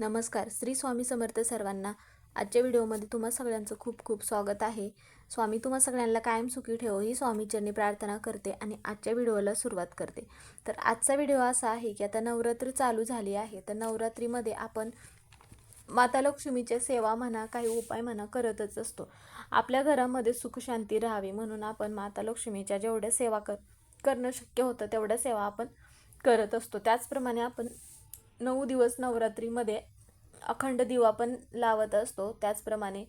नमस्कार श्री स्वामी समर्थ सर्वांना. आजच्या व्हिडिओमध्ये तुम्हा सगळ्यांचं खूप खूप स्वागत आहे. स्वामी तुम्हा सगळ्यांना कायम सुखी ठेवो ही स्वामीचरणी प्रार्थना करते आणि आजच्या व्हिडिओला सुरुवात करते. तर आजचा व्हिडिओ असा आहे की आता नवरात्र चालू झाली आहे. तर नवरात्रीमध्ये आपण माता लक्ष्मीच्या सेवा म्हणा काही उपाय म्हणा करतच असतो. आपल्या घरामध्ये सुखशांती राहावी म्हणून आपण माता लक्ष्मीच्या जेवढ्या सेवा कर करणं शक्य होतं तेवढ्या सेवा आपण करत असतो. त्याचप्रमाणे आपण नऊ दिवस नवरात्रीमध्ये अखंड दिवा पण लावत असतो. त्याचप्रमाणे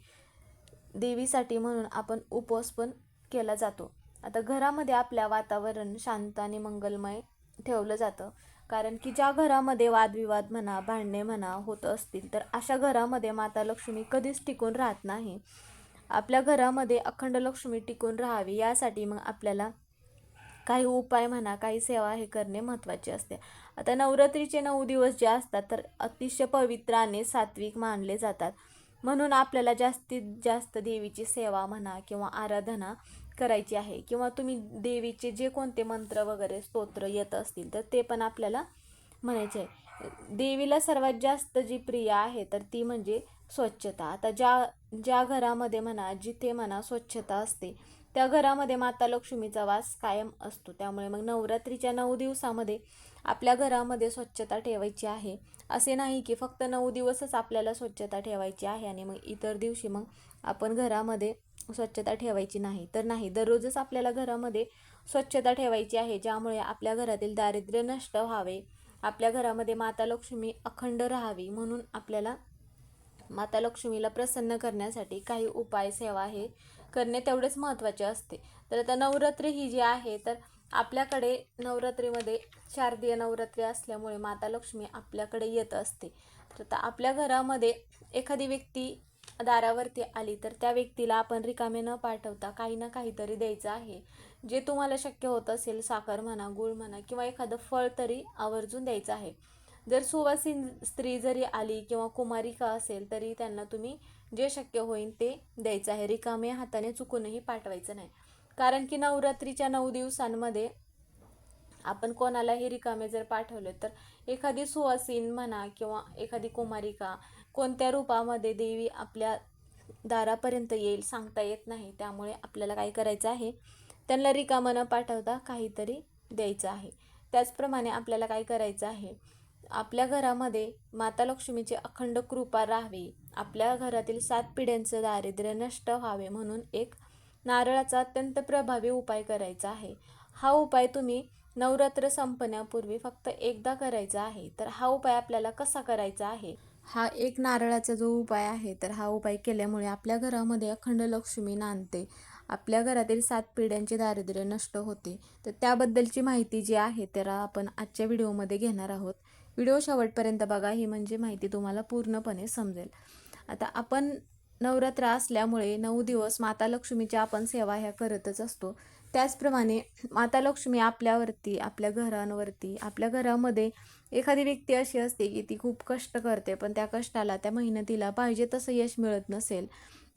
देवीसाठी म्हणून आपण उपवास पण केला जातो. आता घरामध्ये आपल्या वातावरण शांत आणि मंगलमय ठेवलं जातं. कारण की ज्या घरामध्ये वादविवाद म्हणा भांडणे म्हणा होत असतील तर अशा घरामध्ये माता लक्ष्मी कधीच टिकून राहत नाही. आपल्या घरामध्ये अखंड लक्ष्मी टिकून राहावी यासाठी मग आपल्याला काही उपाय म्हणा काही सेवा हे करणे महत्त्वाचे असते. आता नवरात्रीचे नऊ दिवस जे असतात तर अतिशय पवित्र आणि सात्विक मानले जातात. म्हणून आपल्याला जास्तीत जास्त देवीची सेवा म्हणा किंवा आराधना करायची आहे किंवा तुम्ही देवीचे जे कोणते मंत्र वगैरे स्तोत्र येत असतील तर ते पण आपल्याला म्हणायचे आहे. देवीला सर्वात जास्त जी प्रिय आहे तर ती म्हणजे स्वच्छता. आता ज्या ज्या घरामध्ये म्हणा जिथे म्हणा स्वच्छता असते त्या घरामध्ये माता लक्ष्मीचा वास कायम असतो. त्यामुळे मग नवरात्रीच्या नऊ दिवसामध्ये आपल्या घरामध्ये स्वच्छता ठेवायची आहे. असे नाही की फक्त नऊ दिवसच आपल्याला स्वच्छता ठेवायची आहे आणि मग इतर दिवशी मग आपण घरामध्ये स्वच्छता ठेवायची नाही. तर नाही दररोजच आपल्याला घरामध्ये स्वच्छता ठेवायची आहे ज्यामुळे आपल्या घरातील दारिद्र्य नष्ट व्हावे. आपल्या घरामध्ये माता लक्ष्मी अखंड राहावी म्हणून आपल्याला माता लक्ष्मीला प्रसन्न करण्यासाठी काही उपाय सेवा हे करणे तेवढेच महत्त्वाचे असते. तर आता नवरात्री ही जी आहे तर आपल्याकडे नवरात्रीमध्ये शारदीय नवरात्री असल्यामुळे माता लक्ष्मी आपल्याकडे येत असते. तर आता आपल्या घरामध्ये एखादी व्यक्ती दारावरती आली तर त्या व्यक्तीला आपण रिकामे न पाठवता काही ना काहीतरी द्यायचं आहे. जे तुम्हाला शक्य होत असेल साखर म्हणा गुळ म्हणा किंवा एखादं फळ तरी आवर्जून द्यायचं आहे. जर सुवासीन स्त्री जरी आली किंवा कुमारिका असेल तरी त्यांना तुम्ही जे शक्य होईल ते द्यायचं आहे. रिकामे हाताने चुकूनही पाठवायचं नाही. कारण की नवरात्रीच्या नऊ दिवसांमध्ये आपण कोणालाही रिकामे जर पाठवले तर एखादी सुवासीन म्हणा किंवा एखादी कुमारिका कोणत्या रूपामध्ये देवी आपल्या दारापर्यंत येईल सांगता येत नाही. त्यामुळे आपल्याला काय करायचं आहे? त्यांना रिकामं न पाठवता काहीतरी द्यायचं आहे. त्याचप्रमाणे आपल्याला काय करायचं आहे? आपल्या घरामध्ये माता लक्ष्मीची अखंड कृपा राहावी. आपल्या घरातील सात पिढ्यांचं दारिद्र्य नष्ट व्हावे म्हणून एक नारळाचा अत्यंत प्रभावी उपाय करायचा आहे. हा उपाय तुम्ही नवरात्र संपण्यापूर्वी फक्त एकदा करायचा आहे. तर हा उपाय आपल्याला कसा करायचा आहे? हा एक नारळाचा जो उपाय आहे तर हा उपाय केल्यामुळे आपल्या घरामध्ये अखंड लक्ष्मी नांदते. आपल्या घरातील सात पिढ्यांचे दारिद्र्य नष्ट होते. तर त्याबद्दलची माहिती जी आहे तर आपण आजच्या व्हिडिओमध्ये घेणार आहोत. व्हिडिओ शेवटपर्यंत बघा ही म्हणजे माहिती तुम्हाला पूर्णपणे समजेल. आता आपण नवरात्र असल्यामुळे नऊ दिवस माता लक्ष्मीच्या आपण सेवा ह्या करतच असतो. त्याचप्रमाणे माता लक्ष्मी आपल्यावरती आपल्या घरांवरती आपल्या घरामध्ये एखादी व्यक्ती अशी असते की ती खूप कष्ट करते पण त्या कष्टाला त्या मेहनतीला पाहिजे तसं यश मिळत नसेल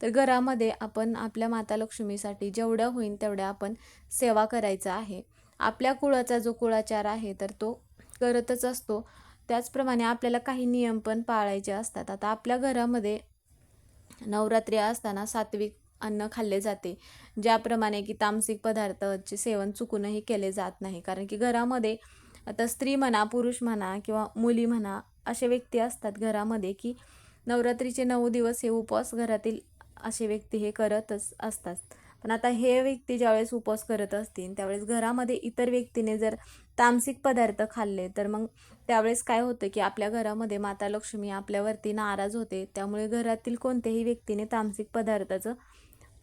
तर घरामध्ये आपण आपल्या माता लक्ष्मीसाठी जेवढं होईल तेवढ्या आपण सेवा करायचा आहे. आपल्या कुळाचा जो कुळाचार आहे तर तो करतच असतो. त्याचप्रमाणे आपल्याला काही नियम पण पाळायचे असतात. आता आपल्या घरामध्ये नवरात्री असताना सात्विक अन्न खाल्ले जाते. ज्याप्रमाणे की तामसिक पदार्थाचे सेवन चुकूनही केले जात नाही. कारण की घरामध्ये आता स्त्री म्हणा पुरुष म्हणा किंवा मुली म्हणा असे व्यक्ती असतात घरामध्ये की नवरात्रीचे नऊ दिवस हे उपवास घरातील असे व्यक्ती हे करतच असतात. पण आता हे व्यक्ती ज्यावेळेस उपवास करत असतील त्यावेळेस घरामध्ये इतर व्यक्तीने जर तामसिक पदार्थ खाल्ले तर मग त्यावेळेस काय होतं की आपल्या घरामध्ये माता लक्ष्मी आपल्यावरती नाराज होते. त्यामुळे घरातील कोणत्याही व्यक्तीने तामसिक पदार्थाचं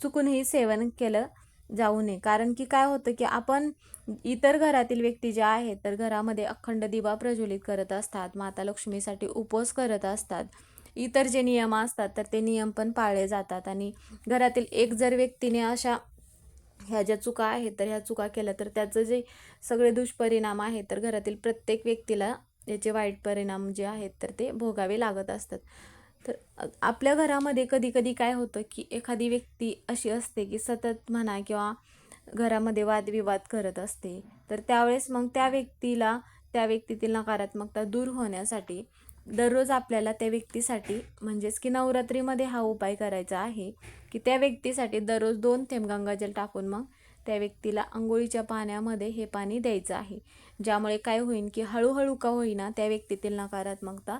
चुकूनही सेवन केलं जाऊ नये. कारण की काय होतं की आपण इतर घरातील व्यक्ती ज्या आहेत तर घरामध्ये अखंड दिवा प्रज्वलित करत असतात माता लक्ष्मीसाठी उपवास करत असतात. इतर जे नियम असतात तर ते नियम पण पाळले जातात. आणि घरातील एक जर व्यक्तीने अशा ह्या ज्या चुका आहेत तर ह्या चुका केल्या तर त्याचं जे सगळे दुष्परिणाम आहेत तर घरातील प्रत्येक व्यक्तीला याचे वाईट परिणाम जे आहेत तर ते भोगावे लागत असतात. तर आपल्या घरामध्ये कधी कधी काय होतं की एखादी व्यक्ती अशी असते की सतत म्हणा किंवा घरामध्ये वादविवाद करत असते. तर त्यावेळेस मग त्या व्यक्तीला त्या व्यक्तीतील नकारात्मकता दूर होण्यासाठी दररोज आपल्याला त्या व्यक्तीसाठी म्हणजेच की नवरात्रीमध्ये हा उपाय करायचा आहे की त्या व्यक्तीसाठी दररोज दोन थेंब गंगाजल टाकून मग त्या व्यक्तीला आंघोळीच्या पाण्यामध्ये हे पाणी द्यायचं आहे. ज्यामुळे काय होईल की हळूहळू का होईना त्या व्यक्तीतील नकारात्मकता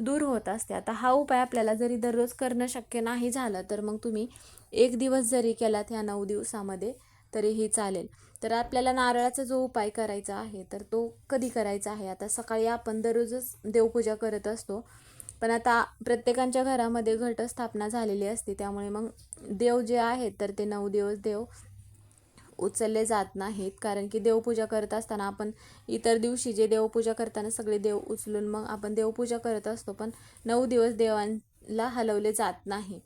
दूर होत असते. आता हा उपाय आपल्याला जरी दररोज करणं शक्य नाही झालं तर मग तुम्ही एक दिवस जरी केलात ह्या नऊ दिवसामध्ये तरीही चालेल. तर आपल्याला नारळाचा जो उपाय करायचा आहे तर तो कधी करायचा आहे? आता सकाळी आपण दररोजच देवपूजा करत असतो. पण आता प्रत्येकांच्या घरामध्ये घटस्थापना झालेली असते त्यामुळे मग देव जे आहेत तर ते नऊ दिवस देव उचलले जात नाहीत. कारण की देवपूजा करत असताना आपण इतर दिवशी जे देवपूजा करताना सगळे देव उचलून मग आपण देवपूजा करत असतो पण नऊ दिवस देवांना हलवले जात नाही.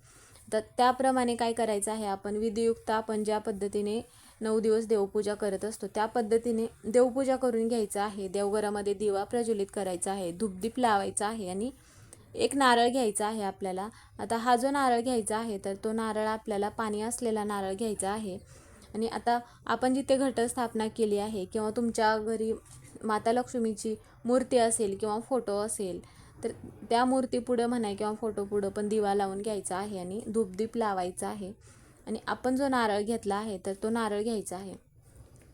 तर त्याप्रमाणे काय करायचं आहे? आपण विधियुक्त आपण ज्या पद्धतीने नऊ दिवस देवपूजा करत असतो. त्या पद्धतीने देवपूजा करून घ्यायचं आहे. देवघरामध्ये दिवा प्रज्वलित करायचा आहे. धूपदीप लावायचा आहे आणि एक नारळ घ्यायचा आहे आपल्याला. आता हा जो नारळ घ्यायचा आहे तर तो नारळ आपल्याला पाणी असलेला नारळ घ्यायचा आहे. आणि आता आपण जिथे घटस्थापना केली आहे किंवा तुमच्या घरी माता लक्ष्मीची मूर्ती असेल किंवा फोटो असेल तर त्या मूर्तीपुढं म्हणा किंवा फोटो पुढं पण दिवा लावून घ्यायचा आहे आणि धूपदीप लावायचा आहे. आणि आपण जो नारळ घेतला आहे तर तो नारळ घ्यायचा आहे.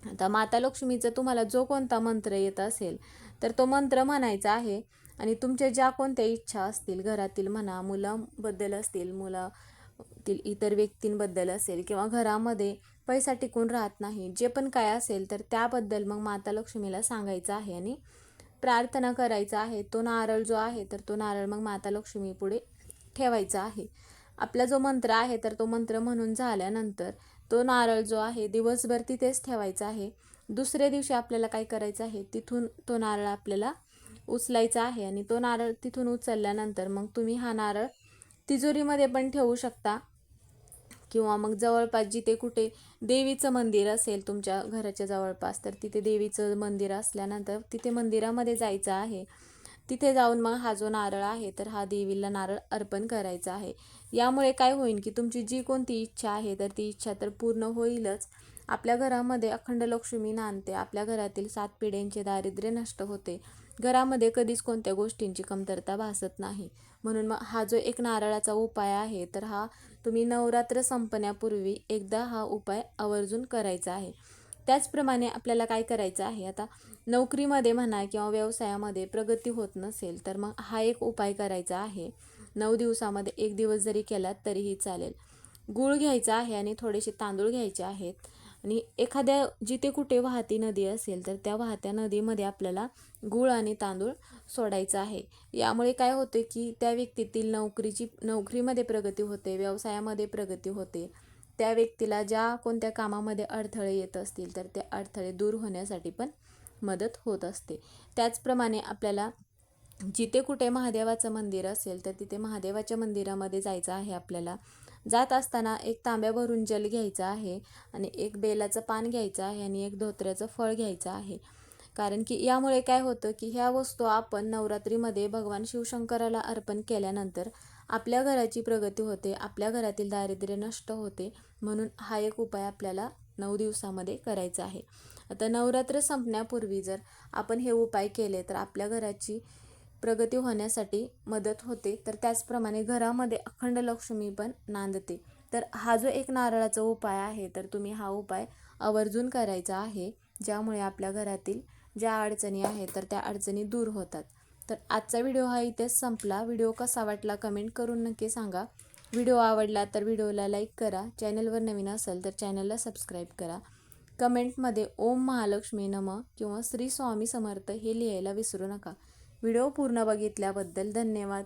आता माता लक्ष्मीचा तुम्हाला जो कोणता मंत्र येत असेल तर तो मंत्र म्हणायचा आहे आणि तुमच्या ज्या कोणत्या इच्छा असतील घरातील म्हणा मुलांबद्दल असतील मुलातील इतर व्यक्तींबद्दल असेल किंवा घरामध्ये पैसा टिकून राहत नाही जे पण काय असेल तर त्याबद्दल मग माता लक्ष्मीला सांगायचं आहे आणि प्रार्थना करायचा आहे. तो नारळ जो आहे तर तो नारळ मग माता लक्ष्मी पुढे ठेवायचा आहे. आपला जो मंत्र आहे तर तो मंत्र म्हणून झाल्यानंतर तो नारळ जो आहे दिवसभर तिथेच ठेवायचा आहे. दुसऱ्या दिवशी आपल्याला काय करायचं आहे तिथून तो नारळ आपल्याला उचलायचा आहे आणि तो नारळ तिथून उचलल्यानंतर मग तुम्ही हा नारळ तिजोरीमध्ये पण ठेवू शकता. किंवा मग जवळपास जिथे कुठे देवीचं मंदिर असेल तुमच्या घराच्या जवळपास तर तिथे देवीचं मंदिर असल्यानंतर तिथे मंदिरामध्ये जायचं आहे. तिथे जाऊन मग हा जो नारळ आहे तर हा देवीला नारळ अर्पण करायचा आहे. यामुळे काय होईल की तुमची जी कोणती इच्छा आहे तर ती इच्छा तर पूर्ण होईलच. आपल्या घरामध्ये अखंड लक्ष्मी नांदते. आपल्या घरातील सात पिढ्यांचे दारिद्र्य नष्ट होते. घरामध्ये कधीच कोणत्या गोष्टींची कमतरता भासत नाही. म्हणून मग हा जो एक नारळाचा उपाय आहे तर हा तुम्ही नवरात्र संपण्यापूर्वी एकदा हा उपाय आवर्जून करायचा आहे. त्याचप्रमाणे आपल्याला काय करायचं आहे? आता नोकरीमध्ये म्हणा किंवा व्यवसायामध्ये प्रगती होत नसेल तर मग हा एक उपाय करायचा आहे. नऊ दिवसामध्ये एक दिवस जरी केलात तरीही चालेल. गूळ घ्यायचा आहे आणि थोडेसे तांदूळ घ्यायचे आहेत. आणि एखाद्या जिथे कुठे वाहती नदी असेल तर त्या वाहत्या नदीमध्ये आपल्याला गूळ आणि तांदूळ सोडायचा आहे. यामुळे काय होते की त्या व्यक्तीतील नोकरीची नोकरीमध्ये प्रगती होते व्यवसायामध्ये प्रगती होते. त्या व्यक्तीला ज्या कोणत्या कामामध्ये अडथळे येत असतील तर ते अडथळे दूर होण्यासाठी पण मदत होत असते. त्याचप्रमाणे आपल्याला जिथे कुठे महादेवाचं मंदिर असेल तर तिथे महादेवाच्या मंदिरामध्ये जायचं आहे आपल्याला. जात असताना एक तांब्या भरून जल घ्यायचा आहे आणि एक बेलाचं पान घ्यायचं आहे आणि एक धोत्र्याचं फळ घ्यायचं आहे. कारण की यामुळे काय होतं की ह्या वस्तू आपण नवरात्रीमध्ये भगवान शिवशंकराला अर्पण केल्यानंतर आपल्या घराची प्रगती होते आपल्या घरातील दारिद्र्य नष्ट होते म्हणून हा एक उपाय आपल्याला नऊ दिवसामध्ये करायचा आहे. आता नवरात्र संपण्यापूर्वी जर आपण हे उपाय केले तर आपल्या घराची प्रगती होण्यासाठी मदत होते. तर त्याचप्रमाणे घरामध्ये अखंड लक्ष्मी पण नांदते. तर हा जो एक नारळाचा उपाय आहे तर तुम्ही हा उपाय आवर्जून करायचा आहे ज्यामुळे आपल्या घरातील ज्या अडचणी आहेत तर त्या अडचणी दूर होतात. तर आजचा व्हिडिओ हा इथेच संपला. व्हिडिओ कसा वाटला कमेंट करून नक्की सांगा. व्हिडिओ आवडला तर व्हिडिओला लाईक करा. चॅनलवर नवीन असेल तर चॅनलला सबस्क्राईब करा. कमेंटमध्ये ओम महालक्ष्मी नम किंवा श्री स्वामी समर्थ हे लिहायला विसरू नका. व्हिडिओ पूर्ण बघितल्याबद्दल धन्यवाद.